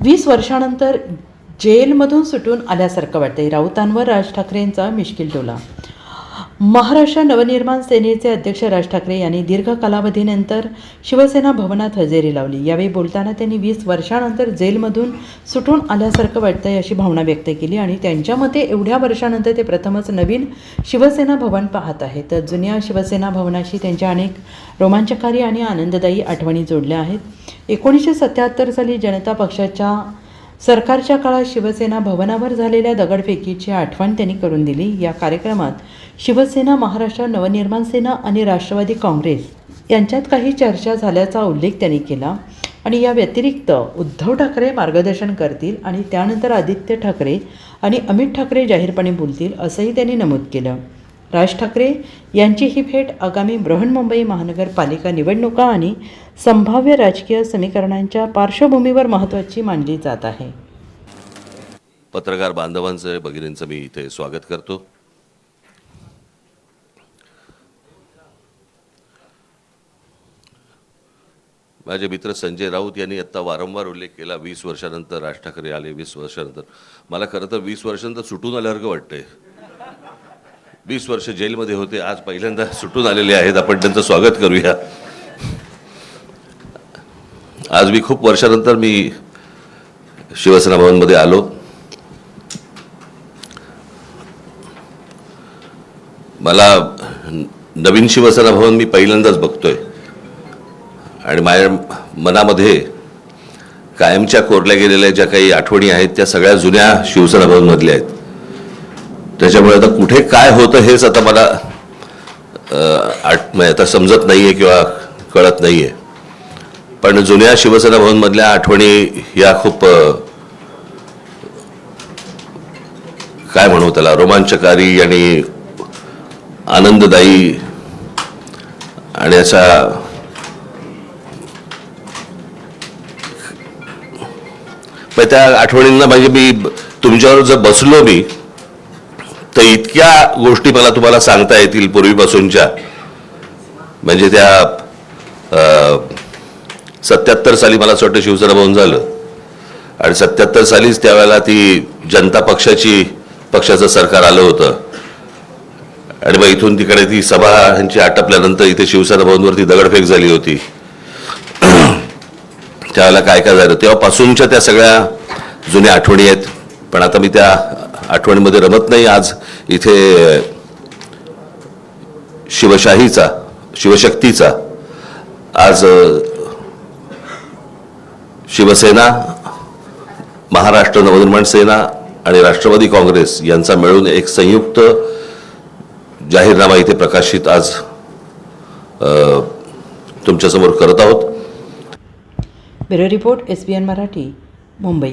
वीस वर्षानंतर जेलमधून सुटून आल्यासारखं वाटतंय. राऊतांवर राज ठाकरेंचा मिश्किल टोला. महाराष्ट्र नवनिर्माण सेनेचे अध्यक्ष राज ठाकरे यांनी दीर्घ कालावधीनंतर शिवसेना भवनात हजेरी लावली. यावेळी बोलताना त्यांनी वीस वर्षानंतर जेलमधून सुटून आल्यासारखं वाटतंय अशी भावना व्यक्त केली आणि त्यांच्या मते एवढ्या वर्षानंतर ते प्रथमच नवीन शिवसेना भवन पाहत आहेत. तर जुन्या शिवसेना भवनाशी त्यांच्या अनेक रोमांचकारी आणि आनंददायी आठवणी जोडल्या आहेत. एकोणीसशे सत्याहत्तर साली जनता पक्षाच्या सरकारच्या काळात शिवसेना भवनावर झालेल्या दगडफेकीची आठवण त्यांनी करून दिली. या कार्यक्रमात शिवसेना महाराष्ट्र नवनिर्माण सेना आणि राष्ट्रवादी काँग्रेस यांच्यात काही चर्चा झाल्याचा उल्लेख त्यांनी केला आणि या व्यतिरिक्त उद्धव ठाकरे मार्गदर्शन करतील आणि त्यानंतर आदित्य ठाकरे आणि अमित ठाकरे जाहीरपणे बोलतील असंही त्यांनी नमूद केलं. राज ठाकरे यांची ही भेट आगामी बृहन्मुंबई महानगरपालिका निवडणुका आणि संभाव्य राजकीय समीकरणांच्या पार्श्वभूमीवर महत्त्वाची मानली जात आहे. पत्रकार बांधवांचं भगिनींचं मी इथे स्वागत करतो. माझे मित्र संजय राऊत यांनी आत्ता वारंवार उल्लेख केला वीस वर्षानंतर राज ठाकरे आले वीस वर्षानंतर. मला खरं तर वीस वर्षानंतर सुटून आल्यासारखं वाटतंय. वीस वर्ष जेलमध्ये होते. आज पहिल्यांदा सुटून आलेले आहेत. आपण त्यांचं स्वागत करूया. आज मी खूप वर्षानंतर मी शिवसेना भवनमध्ये आलो. मला नवीन शिवसेना भवन मी पहिल्यांदाच बघतोय. आणि माझ्या मनामध्ये कायमच्या कोरल्या गेलेल्या ज्या काही आठवणी आहेत त्या सगळ्या जुन्या शिवसेना भवनमधल्या आहेत. त्याच्यामुळे आता कुठे काय होतं हेच आता मला आठ म्हणजे आता समजत नाहीये किंवा कळत नाहीये. पण जुन्या शिवसेना भवनमधल्या आठवणी या खूप काय म्हणू त्याला रोमांचकारी आणि आनंददायी आणि असा त्या आठवणींना म्हणजे मी तुमच्यावर जर बसलो मी तर इतक्या गोष्टी मला तुम्हाला सांगता येतील पूर्वीपासूनच्या. म्हणजे त्या सत्याहत्तर साली मला असं वाटतं शिवसेना भवन झालं. आणि सत्याहत्तर सालीच त्यावेळेला ती जनता पक्षाची पक्षाचं सरकार आलं होतं. आणि मग इथून तिकडे ती सभा आटपल्यानंतर इथे शिवसेना भवनवरती दगडफेक झाली होती. त्यावेळेला काय काय झालं? तेव्हापासूनच्या त्या सगळ्या जुन्या आठवणी आहेत. पण आता मी त्या आठवणीमध्ये रमत नाही आज. इथे शिवशाहीचा शिवशक्तीचा. आज शिवसेना महाराष्ट्र नवनिर्माण सेना आणि राष्ट्रवादी काँग्रेस यांचा मिळून एक संयुक्त जाहीरनामा इथे प्रकाशित आज तुमच्यासमोर करत आहोत. Bureau report S B N Marathi Mumbai.